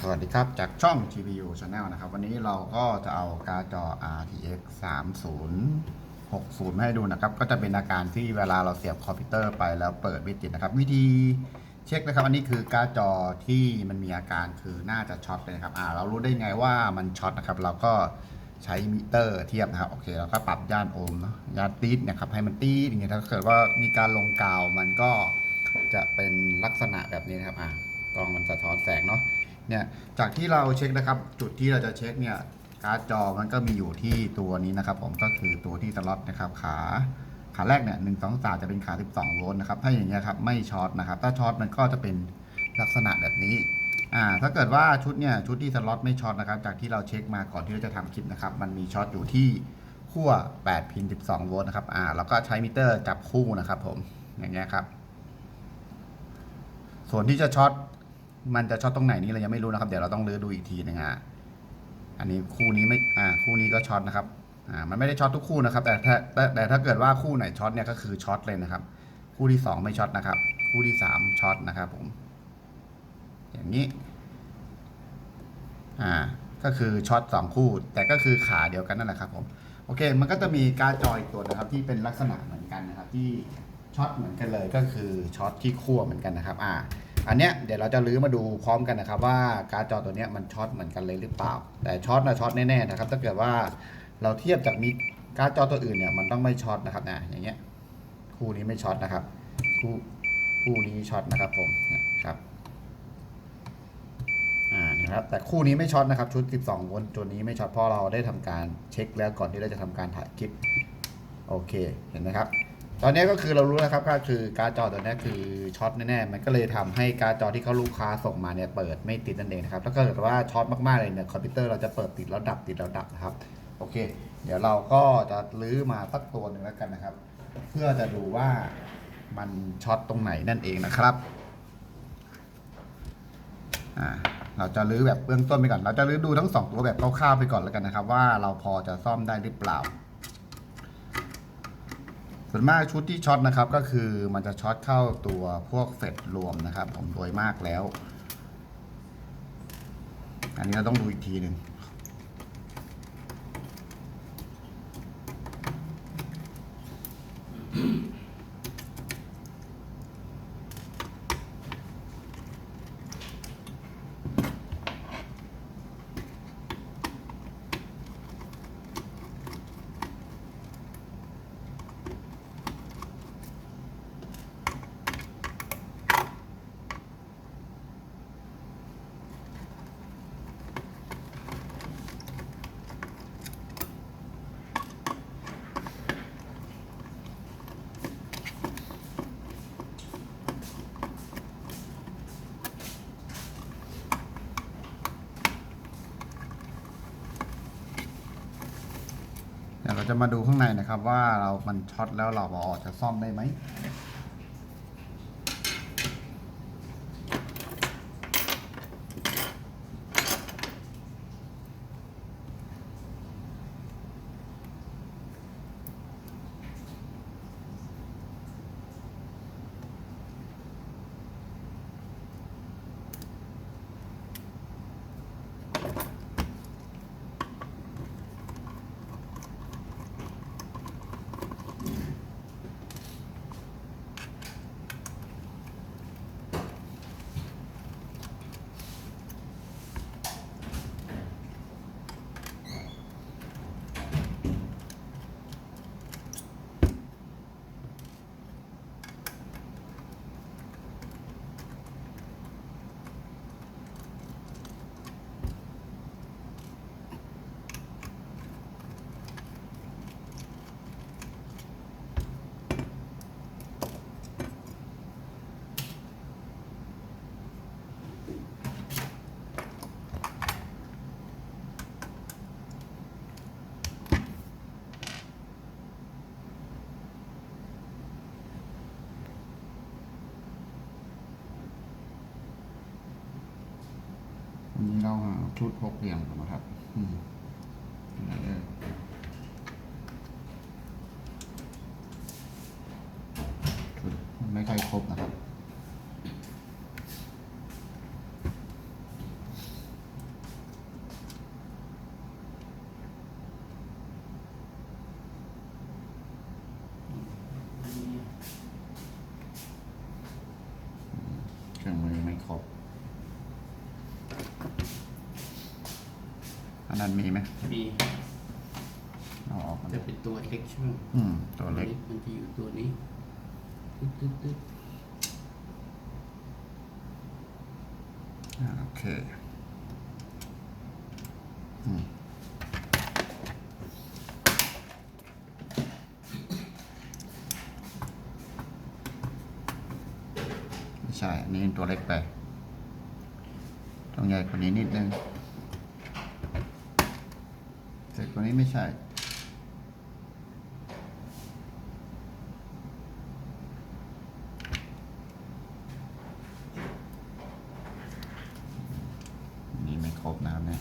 สวัสดีครับ จากช่อง GPU Channel นะครับ วันนี้เราก็จะเอาการ์ดจอ RTX 3060มาให้ดูนะครับ ก็จะเป็นอาการที่เวลาเราเสียบคอมพิวเตอร์ไปแล้วเปิดไม่ติดนะครับ วิธีเช็คนะครับ อันนี้คือการ์ดจอที่มันมีอาการคือน่าจะช็อตเลยนะครับอ่าเรารู้ได้ไงว่ามันช็อตนะครับ เราก็ใช้มิเตอร์เทียบนะครับ โอเคเราก็ปรับย่านโอห์มเนาะย่านตีดนะครับ ให้มันตีดอย่างเงี้ยถ้าเกิดว่ามีการลงกาวมันก็จะเป็นลักษณะแบบนี้นะครับอ่ากล้องมันสะท้อนแสงเนาะ เนี่ยจากที่เราเช็คนะครับ จุดที่เราจะเช็คเนี่ยการ์ดจอมันก็มีอยู่ที่ตัวนี้นะครับ ผมก็คือตัวที่สล็อตนะครับ ขาขาแรกเนี่ยหนึ่งสองสามจะเป็นขา 12 โวลต์นะครับ ถ้าอย่างเงี้ยครับไม่ช็อตนะครับ ถ้าช็อตมันก็จะเป็นลักษณะแบบนี้อ่าถ้าเกิดว่าชุดเนี่ยชุดที่สล็อตไม่ช็อตนะครับ จากที่เราเช็คมาก่อนที่เราจะทำคลิปนะครับ มันมีช็อตอยู่ที่ขั้ว8พิน12 โวลต์นะครับอ่าแล้วก็ใช้มิเตอร์จับคู่นะครับ ผมอย่างเงี้ยครับ ส่วนที่จะช็อต มันจะช็อตตรงไหนนี่เรายังไม่รู้นะครับ เดี๋ยวเราต้องเลือดูอีกทีหนึงอะอันนี้คู่นี้ไม่อ่าคู่นี้ก็ช็อตนะครับอ่ามันไม่ได้ช็อตทุกคู่นะครับ แต่ถ้าแต่แต่ถ้าเกิดว่าคู่ไหนช็อตเนี่ยก็คือช็อตเลยนะครับ คู่ที่สองไม่ช็อตนะครับ คู่ที่สามช็อตนะครับผมอย่างนี้อ่าก็คือช็อตสองคู่ แต่ก็คือขาเดียวกันนั่นแหละครับผมโอเค มันก็จะมีการจออีกตัวนะครับ ที่เป็นลักษณะเหมือนกันนะครับ ที่ช็อตเหมือนกันเลยก็คือช็อตที่ขั้วเหมือนกันนะครับ อ่า อันเนี้ยเดี๋ยวเราจะลื้อมาดูพร้อมกันนะครับ ว่าการดจอตัวเนี้ยมันช็อตเหมือนกันเลยหรือเปล่า แต่ช็อตนะช็อตแน่ๆนะครับ ถ้าเกิดว่าเราเทียบจากมีการดจอตัวอื่นเนี่ยมันต้องไม่ช็อตนะครับนะอย่างเงี้ยคู่นี้ไม่ช็อตนะครับ คู่คู่นี้ช็อตนะครับผมนะครับอ่านะครับแต่คู่นี้ไม่ช็อตนะครับ ชุด 12วลต์ตัวนี้ไม่ช็อตเพราะเราได้ทำการเช็คแล้วก่อนที่เราจะทำการถ่ายคลิปโอเคเห็นไหมครับ ตอนนี้ก็คือเรารู้แล้วครับก็คือการ์ดจอตัวนี้คือช็อตแน่ๆมันก็เลยทำให้การ์ดจอที่เขาลูกค้าส่งมาเนี่ยเปิดไม่ติดนั่นเองนะครับถ้าเกิดว่าช็อตมากๆเลยเนี่ยคอมพิวเตอร์เราจะเปิดติดแล้วดับติดแล้วดับนะครับโอเค เดี๋ยวเราก็จะลื้อมาสักตัวหนึ่งแล้วกันนะครับ เพื่อจะดูว่ามันช็อตตรงไหนนั่นเองนะครับอ่าเราจะลื้อแบบเบื้องต้นไปก่อน เราจะลื้อดูทั้งสองตัวแบบคร่าวๆไปก่อนแล้วกันนะครับ ว่าเราพอจะซ่อมได้หรือเปล่า ส่วนมากชุดที่ช็อตนะครับก็คือมันจะช็อตเข้าตัวพวกเฟดรวมนะครับ ผมโดยมากแล้ว อันนี้เราต้องดูอีกทีหนึ่ง ยวเราจะมาดูข้างในนะครับว่าเรา มันช็อตแล้วเราเอาออกจะซ่อมได้ไหม ชุดหกเหลี่ยมกันนะครับ อืมไหนเอ่ยชุดมันไม่ค่อยครบนะครับ ไม่ครบ อั นนั้นมีไหมมีเอาออกมาจะเป็นตัวเล็กใช่ไหมอืม ตัวเล็ก มันจะอยู่ตัวนี้ตึ๊ดตึ๊ดตึ๊ดอ่าโอเคอืมไม่ใช่ อันนี้ตัวเล็กไป ต้องใหญ่กว่านี้นิดนึงแต่ตัวนี้ไม่ใช่ อันนี้ไม่ครบนะครับเนี่ย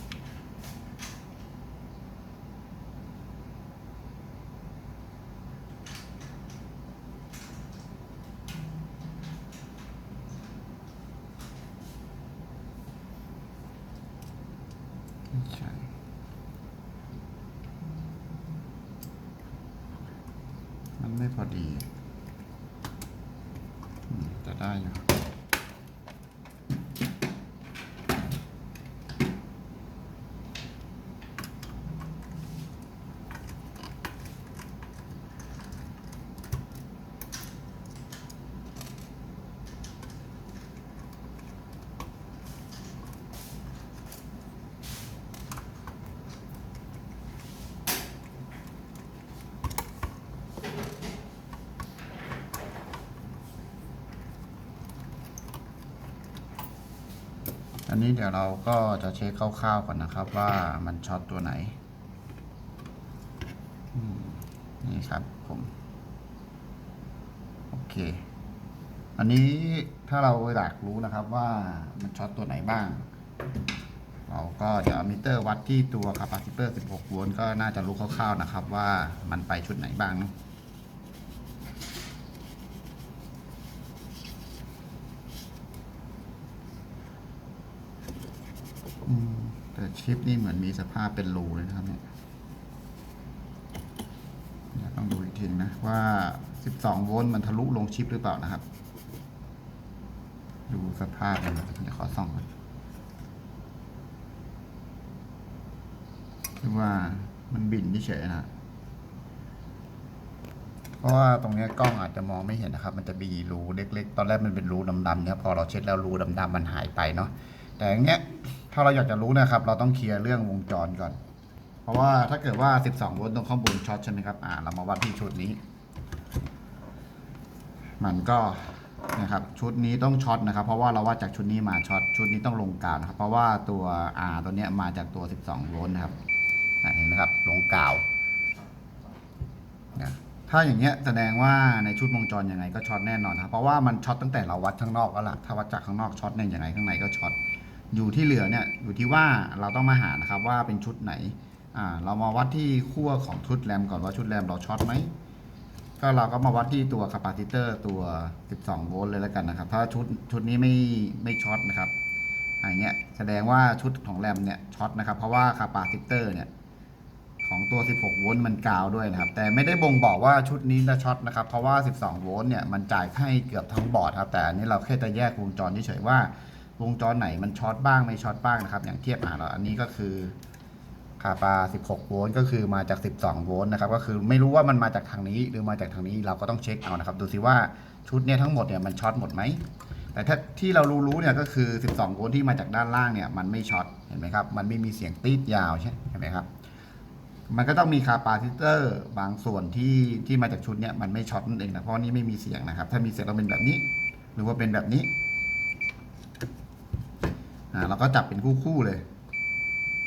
ไม่ใช่ มันไม่พอดี อืมจ อันนี้เดี๋ยวเราก็จะเช็คคร่าวๆก่อนนะครับว่ามันช็อตตัวไหนนี่ครับผมโอเค อันนี้ถ้าเราอยากรู้นะครับว่ามันช็อตตัวไหนบ้าง เราก็จะเอามิเตอร์วัดที่ตัวคาปาซิเตอร์ 16 โวลต์ก็น่าจะรู้คร่าวๆนะครับว่ามันไปชุดไหนบ้างเนอะ อืมแต่ ชิปนี่เหมือนมีสภาพเป็นรูเลยนะครับเนี่ยต้องดูอีกทีนะว่า 12 โวลต์มันทะลุลงชิปหรือเปล่านะครับ ดูสภาพนะครับเดี๋ยวขอส่องก่อนคือว่ามันบินเฉยนะเพราะว่าตรงนี้กล้องอาจจะมองไม่เห็นนะครับ มันจะมีรูเล็ก ๆ ตอนแรกมันเป็นรูดำๆเนี่ยพอเราเช็ดแล้วรูดำๆมันหายไปเนาะแต่อย่างเงี้ย ถ้าเราอยากจะรู้นะครับ เราต้องเคลียร์เรื่องวงจรก่อน เพราะว่าถ้าเกิดว่า 12 โวลต์ตรงข้างบนช็อตใช่ไหมครับ อ่า เรามาวัดที่ชุดนี้ มันก็นะครับชุดนี้ต้องช็อตนะครับ เพราะว่าเราวัดจากชุดนี้มาช็อตชุดนี้ต้องลงกาวนะครับ เพราะว่าตัว R ตัวเนี้ยมาจากตัว 12 โวลต์นะครับเห็นไหมครับลงกาวนะถ้าอย่างเงี้ยแสดงว่าในชุดวงจรยังไงก็ช็อตแน่นอนครับเพราะว่ามันช็อตตั้งแต่เราวัดข้างนอกแล้วล่ะถ้าวัดจากข้างนอกช็อตเนี่ยยังไงข้างในก็ช็อต อยู่ที่เหลือเนี่ยอยู่ที่ว่าเราต้องมาหานะครับว่าเป็นชุดไหนอ่าเรามาวัดที่ขั้วของชุดแรมก่อนว่าชุดแรมเราช็อตไหมก็เราก็มาวัดที่ตัวคาปาซิเตอร์ตัว 12 โวลต์เลยแล้วกันนะครับ ถ้าชุดชุดนี้ไม่ไม่ช็อตนะครับอย่างเงี้ยแสดงว่าชุดของแรมเนี่ยช็อตนะครับ เพราะว่าคาปาซิเตอร์เนี่ยของตัว 16 โวลต์มันกาวด้วยนะครับ แต่ไม่ได้บ่งบอกว่าชุดนี้จะช็อตนะครับ เพราะว่า 12 โวลต์เนี่ยมันจ่ายให้เกือบทั้งบอร์ดครับ แต่อันนี้เราแค่จะแยกวงจรเฉยๆว่า วงจรไหนมันช็อตบ้างไม่ช็อตบ้างนะครับ อย่างเทียบอ่าเราอันนี้ก็คือคาปา16 โวลต์ก็คือมาจาก 12 โวลต์นะครับ ก็คือไม่รู้ว่ามันมาจากทางนี้หรือมาจากทางนี้เราก็ต้องเช็คเอานะครับ ดูสิว่าชุดเนี้ยทั้งหมดเนี่ยมันช็อตหมดไหม แต่ถ้าที่เรารู้ๆเนี่ยก็คือ 12 โวลต์ที่มาจากด้านล่างเนี่ยมันไม่ช็อต เห็นไหมครับ มันไม่มีเสียงตีดยาวใช่ไหมครับ มันก็ต้องมีคาปาซิเตอร์บางส่วนที่ที่มาจากชุดเนี่ยมันไม่ช็อตนั่นเองนะ เพราะนี่ไม่มีเสียงนะครับ ถ้ามีเสียงต้องเป็นแบบนี้ หรือว่าเป็นแบบนี้ อ่าเราก็จับเป็นคู่ๆเลย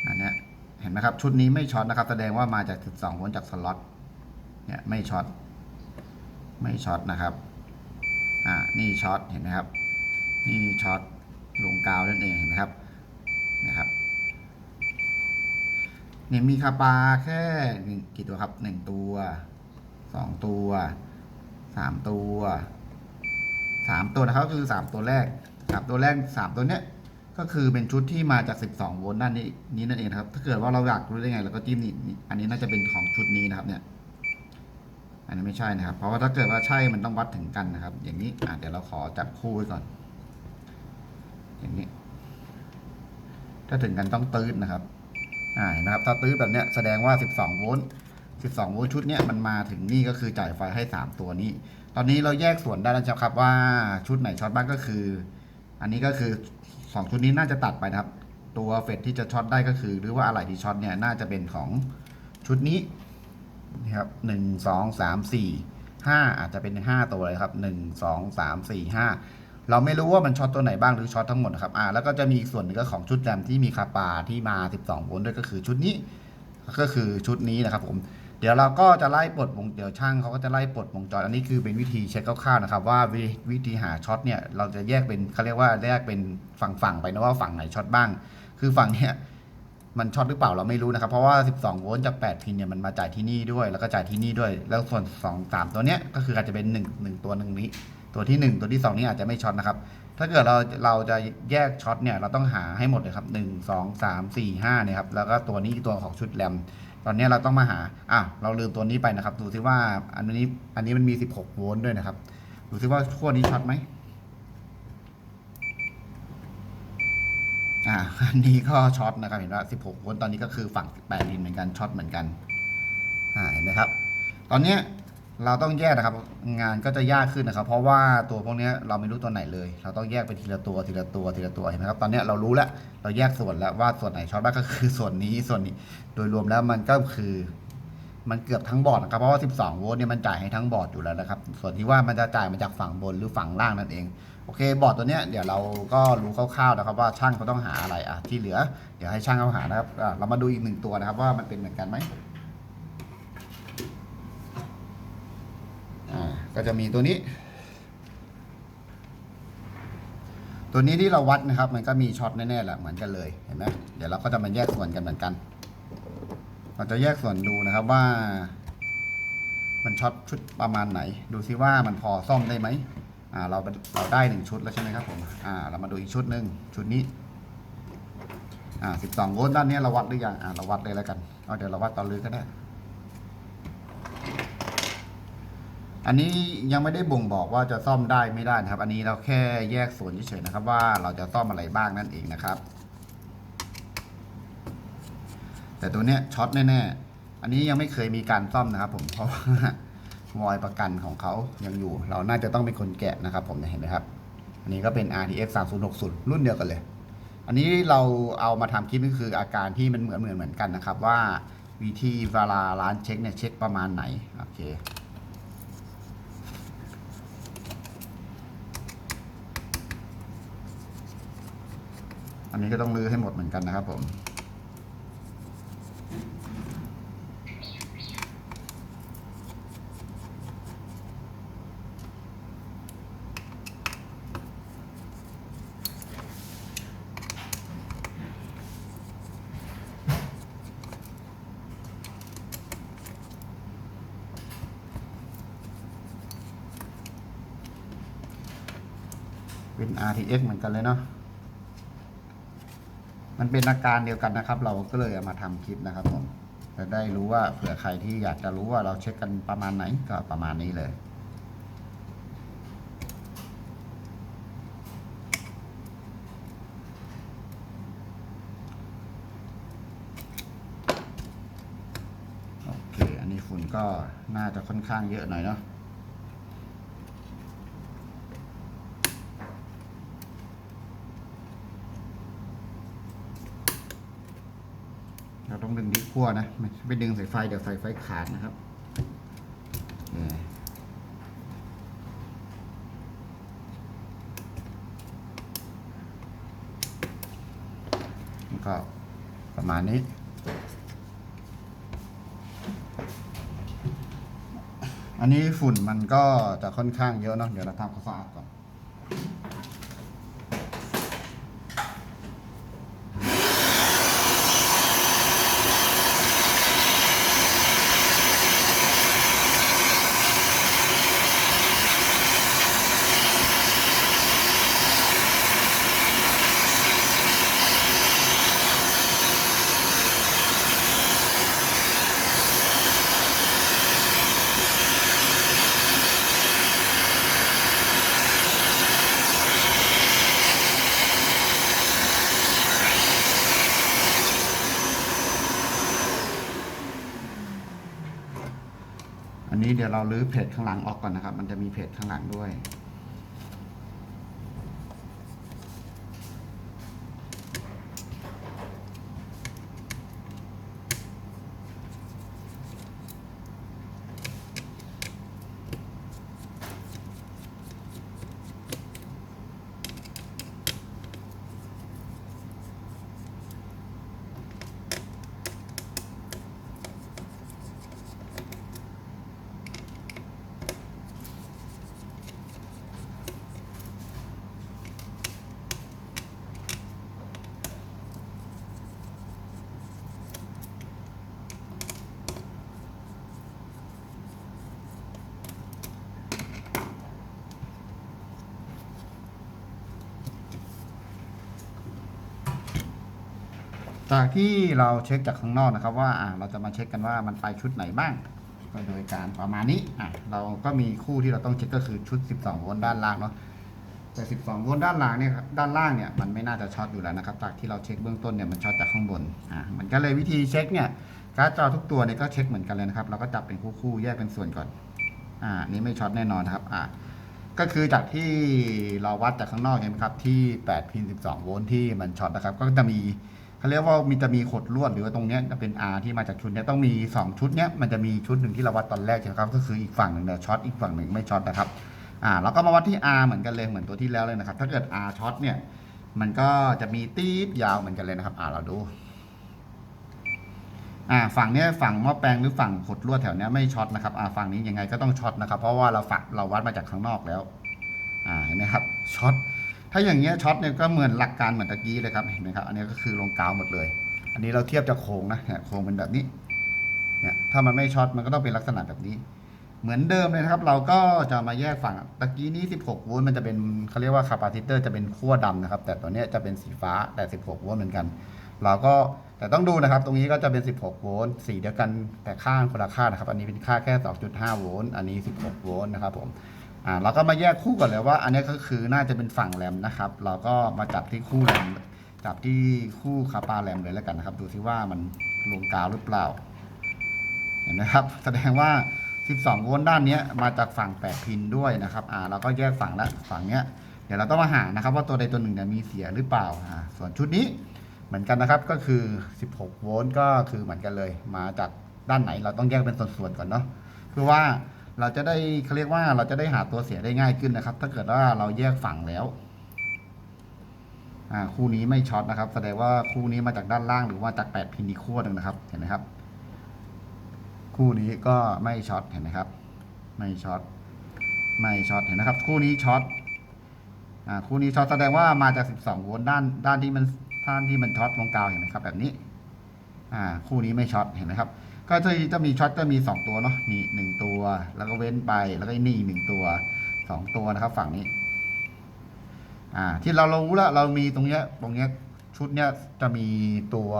อันเนี้ยเห็นไหมครับ ชุดนี้ไม่ช็อตนะครับ แสดงว่ามาจาก 12โวลต์จากสล็อตเนี่ยไม่ช็อตไม่ช็อตนะครับอ่านี่ช็อตเห็นไหมครับ นี่ช็อตลงกาวนั่นเองเห็นไหมครับนะครับเนี่ยมีคาปาแค่หนึ่งกี่ตัวครับหนึ่งตัวสองตัวสามตัวสามตัวนะครับก็คือสามตัวแรกสามตัวแรกสามตัวเนี้ย ก็คือเป็นชุดที่มาจาก 12 โวลต์ด้านนี้นี้นั่นเองนะครับ ถ้าเกิดว่าเราอยากรู้ได้ไงเราก็จิ้มนี่นี่อันนี้น่าจะเป็นของชุดนี้นะครับเนี่ย อันนี้ไม่ใช่นะครับ เพราะว่าถ้าเกิดว่าใช่มันต้องวัดถึงกันนะครับ อย่างนี้อะเดี๋ยวเราขอจับคู่ไว้ก่อน อย่างนี้ ถ้าถึงกันต้องตื้นนะครับ อ่าเห็นไหมครับ ถ้าตื้นแบบเนี้ยแสดงว่า 12 โวลต์ 12 โวลต์ชุดเนี้ยมันมาถึงนี่ก็คือจ่ายไฟให้ 3 ตัวนี้ ตอนนี้เราแยกส่วนได้แล้วครับว่าชุดไหนช็อตบ้างก็คือ อันนี้ก็คือ 2ชุดนี้น่าจะตัดไปนะครับ ตัวเฟดที่จะช็อตได้ก็คือ หรือว่าอะไรที่ช็อตเนี่ยน่าจะเป็นของชุดนี้นะครับหนึ่งสองสามสี่ห้าอาจจะเป็นห้าตัวเลยครับหนึ่งสองสามสี่ห้าเราไม่รู้ว่ามันช็อตตัวไหนบ้างหรือช็อตทั้งหมดนะครับอ่าแล้วก็จะมีอีกส่วนหนึ่งก็ของชุดแรมที่มีคาปาที่มา 12โวลต์ด้วยก็คือชุดนี้ ก็คือชุดนี้นะครับผม เดี๋ยวเราก็จะไล่ปลดวงเดี๋ยวช่างเขาก็จะไล่ปลดวงจรอันนี้คือเป็นวิธีเช็คคร่าวๆนะครับ ว่าวิวิธีหาช็อตเนี่ยเราจะแยกเป็นเขาเรียกว่าแยกเป็นฝั่งๆไปนะว่าฝั่งไหนช็อตบ้าง คือฝั่งเนี้ยมันช็อตหรือเปล่าเราไม่รู้นะครับ เพราะว่า 12 โวลต์จาก 8 พินเนี่ยมันมาจ่ายที่นี่ด้วยแล้วก็จ่ายที่นี่ด้วย แล้วส่วน 2 3 ตัวเนี้ยก็คืออาจจะเป็น 1 1 ตัวหนึ่งนี้ ตัวที่ 1 ตัวที่ 2 นี้อาจจะไม่ช็อตนะครับ ถ้าเกิดเราเราจะแยกช็อตเนี่ยเราต้องหาให้หมดเลยครับ 1 2 3 4 5เนี่ยครับแล้วก็ตัวนี้ตัวของชุดแรม ตอนนี้เราต้องมาหาอะเราลืมตัวนี้ไปนะครับ ดูซิว่าอันนี้อันนี้มันมี 16 โวลต์ด้วยนะครับ ดูซิว่าขั้วนี้ช็อตไหมอ่าอันนี้ก็ช็อตนะครับเห็นว่า 16 โวลต์ตอนนี้ก็คือฝั่ง 18 ดินเหมือนกันช็อตเหมือนกันอ่าเห็นไหมครับ ตอนเนี้ย เราต้องแยกนะครับงานก็จะยากขึ้นนะครับ เพราะว่าตัวพวกนี้เราไม่รู้ตัวไหนเลย เราต้องแยกไปทีละตัวทีละตัวทีละตัวเห็นไหมครับตอนนี้เรารู้แล้วเราแยกส่วนแล้วว่าส่วนไหนช็อตบ้างก็คือส่วนนี้ส่วนนี้ โดยรวมแล้วมันก็คือ มันเกือบทั้งบอร์ดนะครับเพราะว่า 12 โวลต์เนี่ยมันจ่ายให้ทั้งบอร์ดอยู่แล้วนะครับ ส่วนที่ว่ามันจะจ่ายมาจากฝั่งบนหรือฝั่งล่างนั่นเองโอเคบอร์ดตัวเนี้ยเดี๋ยวเราก็รู้คร่าวๆนะครับ ว่าช่างเขาต้องหาอะไรอะที่เหลือ เดี๋ยวให้ช่างเขาหานะครับเรามาดูอีกหนึ่งตัวนะครับ ว่ามันเป็นเหมือนกันไหมอ่า ก็จะมีตัวนี้ ตัวนี้ที่เราวัดนะครับ มันก็มีช็อตแน่ๆแหละเหมือนกันเลยเห็นไหมเดี๋ยวเราก็จะมาแยกส่วนกันเหมือนกัน เราจะแยกส่วนดูนะครับว่า มันช็อตชุดประมาณไหน ดูซิว่ามันพอซ่อมได้ไหมอ่าเราเราได้หนึ่งชุดแล้วใช่ไหมครับผมอ่าเรามาดูอีกชุดหนึ่งชุดนี้อ่าสิบสองโวลต์ด้านนี้เราวัดหรือยังอ่าเราวัดเลยแล้วกันเอาเดี๋ยวเราวัดตอนลึกก็ได้ อันนี้ยังไม่ได้บ่งบอกว่าจะซ่อมได้ไม่ได้นะครับ อันนี้เราแค่แยกส่วนเฉยๆนะครับ ว่าเราจะซ่อมอะไรบ้างนั่นเองนะครับ แต่ตัวเนี้ยช็อตแน่ๆอันนี้ยังไม่เคยมีการซ่อมนะครับ ผมเพราะว่าวอยประกันของเขายังอยู่ เราน่าจะต้องเป็นคนแกะนะครับ ผมเห็นไหมครับ อันนี้ก็เป็น RTX 3060 รุ่นเดียวกันเลย อันนี้เราเอามาทำคลิปก็คืออาการที่มันเหมือนเหมือนเหมือนกันนะครับ ว่าวิธีเวลาร้านเช็คเนี่ยเช็คประมาณไหนโอเค อันนี้ก็ต้องรื้อให้หมดเหมือนกันนะครับผม เป็น RTX เหมือนกันเลยเนาะ มันเป็นอาการเดียวกันนะครับ เราก็เลยเอามาทำคลิปนะครับผมจะได้รู้ว่าเผื่อใครที่อยากจะรู้ว่าเราเช็คกันประมาณไหนก็ประมาณนี้เลยโอเคอันนี้ฝุ่นก็น่าจะค่อนข้างเยอะหน่อยเนาะ เราต้องดึงที่ขั้วนะไม่ไปดึงสายไฟเดี๋ยวสายไฟขาดนะครับนี่ก็ประมาณนี้ อันนี้ฝุ่นมันก็จะค่อนข้างเยอะเนาะเดี๋ยวเราทำความสะอาดก่อน ดี๋ยวเราลื้อเพจข้างหลังออกก่อนนะครับ มันจะมีเพจข้างหลังด้วย จากที่เราเช็คจากข้างนอกนะครับ ว่าเราจะมาเช็คกันว่ามันไปชุดไหนบ้างก็โดยการประมาณนี้อะเราก็มีคู่ที่เราต้องเช็คก็คือชุด 12 โวลต์ด้านล่างเนาะแต่ 12 โวลต์ด้านล่างเนี่ยด้านล่างเนี่ยมันไม่น่าจะช็อตอยู่แล้วนะครับ จากที่เราเช็คเบื้องต้นเนี่ยมันช็อตจากข้างบนอะมันก็เลยวิธีเช็คเนี่ยการ์ดจอทุกตัวเนี่ยก็เช็คเหมือนกันเลยนะครับ เราก็จับเป็นคู่ๆแยกเป็นส่วนก่อนอ่านี่ไม่ช็อตแน่นอนนครับอ่าก็คือจากที่เราวัดจากข้างนอกเห็นไหมครับที่8พิน12 โวลต์ที่มันช็อตนะครับ ก็จะมี เขาเรียกว่ามีจะมีขดลวดหรือว่าตรงเนี้ยจะเป็น R ที่มาจากชุดเนี้ยต้องมี 2 ชุดเนี้ยมันจะมีชุดหนึ่งที่เราวัดตอนแรกใช่ไหมครับก็คืออีกฝั่งหนึ่งเนี่ยช็อตอีกฝั่งหนึ่งไม่ช็อตนะครับอ่าเราก็มาวัดที่ R เหมือนกันเลยเหมือนตัวที่แล้วเลยนะครับ ถ้าเกิด R ช็อตเนี่ยมันก็จะมีตีดยาวเหมือนกันเลยนะครับ อ่าเราดูอ่าฝั่งเนี้ยฝั่งหม้อแปลงหรือฝั่งขดลวดแถวเนี้ยไม่ช็อตนะครับอ่าฝั่งนี้ยังไงก็ต้องช็อตนะครับ เพราะว่าเราฝักเราวัดมาจากข้างนอกแล้วอ่าเห็นไหมครับช็อต ถ้าอย่างเงี้ยช็อตเนี่ยก็เหมือนหลักการเหมือนตะกี้เลยครับเห็นไหมครับอันนี้ก็คือลงกาวหมดเลย อันนี้เราเทียบจากโครงนะเนี่ยโครงเป็นแบบนี้เนี่ยถ้ามันไม่ช็อตมันก็ต้องเป็นลักษณะแบบนี้ เหมือนเดิมเลยนะครับ เราก็จะมาแยกฝั่งตะกี้นี้ 16 โวลต์มันจะเป็นเขาเรียกว่าคาปาซิเตอร์จะเป็นขั้วดำนะครับ แต่ตัวเนี้ยจะเป็นสีฟ้าแต่ 16 โวลต์เหมือนกัน เราก็แต่ต้องดูนะครับ ตรงนี้ก็จะเป็น 16 โวลต์สีเดียวกันแต่ข้างคนละค่านะครับ อันนี้เป็นค่าแค่ 2.5 โวลต์อันนี้ 16 โวลต์นะครับผม อ่าเราก็มาแยกคู่ก่อนเลยว่า อันนี้ก็คือน่าจะเป็นฝั่งแรมนะครับ เราก็มาจับที่คู่แรมจับที่คู่คาปาแรมเลยแล้วกันนะครับ ดูซิว่ามันลงกาวหรือเปล่า เห็นไหมครับ แสดงว่า 12 โวลต์ด้านนี้มาจากฝั่ง 8 พินด้วยนะครับ อ่าเราก็แยกฝั่งละฝั่งเนี้ยเดี๋ยวเราต้องมาหานะครับ ว่าตัวใดตัวหนึ่งเนี่ยมีเสียหรือเปล่าอ่าส่วนชุดนี้เหมือนกันนะครับก็คือ 16 โวลต์ก็คือเหมือนกันเลย มาจากด้านไหนเราต้องแยกเป็นส่วนๆก่อนเนาะคือว่า เราจะได้เขาเรียกว่าเราจะได้หาตัวเสียได้ง่ายขึ้นนะครับ ถ้าเกิดว่าเราแยกฝั่งแล้วอ่าคู่นี้ไม่ช็อตนะครับ แสดงว่าคู่นี้มาจากด้านล่างหรือว่าจาก8พินอีกขั้วหนึ่งนะครับ เห็นไหมครับ คู่นี้ก็ไม่ช็อตเห็นไหมครับ ไม่ช็อตไม่ช็อตเห็นนะครับ คู่นี้ช็อตอ่าคู่นี้ช็อตแสดงว่ามาจาก 12 โวลต์ด้านด้านที่มันด้านที่มันช็อตลงกาวเห็นไหมครับ แบบนี้อ่าคู่นี้ไม่ช็อตเห็นไหมครับ ก็จะจะมีช็อตจะมี 2 ตัวเนาะนี่หนึ่งตัว แล้วก็เว้นไปแล้วก็นี่หนึ่งตัวสองตัวนะครับ ฝั่งนี้ อ่า ที่เรารู้ล้วเรามีตรงเนี้ยตรงเนี้ยชุดเนี้ยจะมีตัว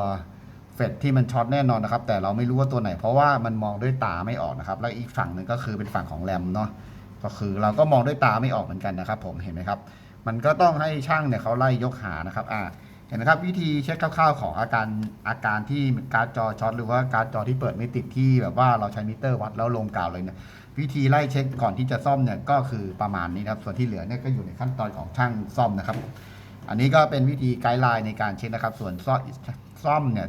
เฟดที่มันช็อตแน่นอนนะครับ แต่เราไม่รู้ว่าตัวไหน เพราะว่ามันมองด้วยตาไม่ออกนะครับ แล้วอีกฝั่งหนึ่งก็คือเป็นฝั่งของแรมเนาะก็คือเราก็มองด้วยตาไม่ออกเหมือนกันนะครับ ผมเห็นไหมครับ มันก็ต้องให้ช่างเนี่ยเขาไล่ยกหานะครับ อ่า เห็นไหมครับวิธีเช็คคร่าวๆของอาการอาการที่การ์ดจอช็อตหรือว่าการ์ดจอที่เปิดไม่ติดที่แบบว่าเราใช้มิเตอร์วัดแล้วลงกาวเลยเนี่ยวิธีไล่เช็คก่อนที่จะซ่อมเนี่ยก็คือประมาณนี้นะครับส่วนที่เหลือเนี่ยก็อยู่ในขั้นตอนของช่างซ่อมนะครับ อันนี้ก็เป็นวิธีไกด์ไลน์ในการเช็คนะครับ ส่วนซ่อมซ่อมเนี่ย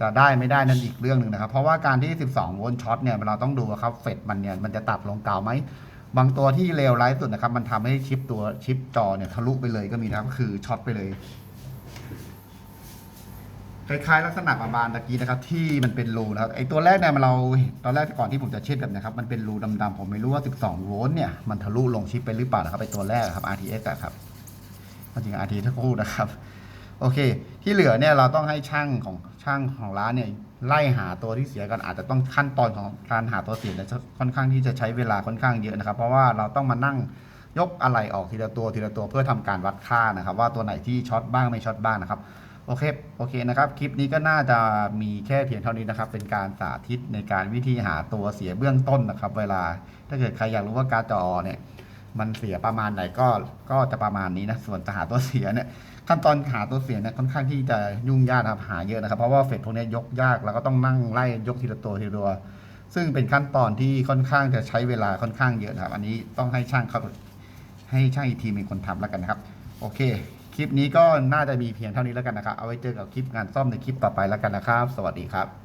จะได้ไม่ได้นั่นอีกเรื่องหนึ่งนะครับ เพราะว่าการที่ 12 โวลต์ช็อตเนี่ยเราต้องดูครับเฟดมันเนี่ยมันจะตัดลงกาวไหมบางตัวที่เลวร้ายสุดนะครับ มันทำให้ชิปตัวชิปจอเนี่ยทะลุไปเลยก็มีนะครับคือช็อตไปเลย คล้ายๆลักษณะประมาณตะกี้นะครับที่มันเป็นรูนะครับไอตัวแรกเนี่ยมันเราตอนแรกก่อนที่ผมจะเช็ดแบบเนะครับมันเป็นรูดำๆผมไม่รู้ว่า 12 โวลต์เนี่ยมันทะลุลงชิปไปหรือเปล่านะครับไอตัวแรกครับ RTX อะครับจริง RT ทั้งคู่นะครับโอเค ที่เหลือเนี่ยเราต้องให้ช่างของช่างของร้านเนี่ยไล่หาตัวที่เสียกันอาจจะต้องขั้นตอนของการหาตัวเสียเนี่ยค่อนข้างที่จะใช้เวลาค่อนข้างเยอะนะครับ เพราะว่าเราต้องมานั่งยกอะไรออกทีละตัวทีละตัวเพื่อทำการวัดค่านะครับ ว่าตัวไหนที่ช็อตบ้างไม่ช็อตบ้างนะครับ โอเค โอเคนะครับ คลิปนี้ก็น่าจะมีแค่เพียงเท่านี้นะครับ เป็นการสาธิตในการวิธีหาตัวเสียเบื้องต้นนะครับ เวลา ถ้าเกิดใครอยากรู้ว่าการจอเนี่ย มันเสียประมาณไหนก็ ก็จะประมาณนี้นะ ส่วนจะหาตัวเสียเนี่ย ขั้นตอนหาตัวเสียเนี่ยค่อนข้างที่จะยุ่งยากนะครับ หาเยอะนะครับ เพราะว่าเฟดพวกนี้ยยกยาก แล้วก็ต้องนั่งไล่ยกทีละตัวทีละตัว ซึ่งเป็นขั้นตอนที่ค่อนข้างจะใช้เวลาค่อนข้างเยอะนะครับ อันนี้ต้องให้ช่างเขาให้ช่างอีกทีมเป็นคนทำแล้วกันนะครับ โอเค คลิปนี้ก็น่าจะมีเพียงเท่านี้แล้วกันนะครับ เอาไว้เจอกับคลิปงานซ่อมในคลิปต่อไปแล้วกันนะครับ สวัสดีครับ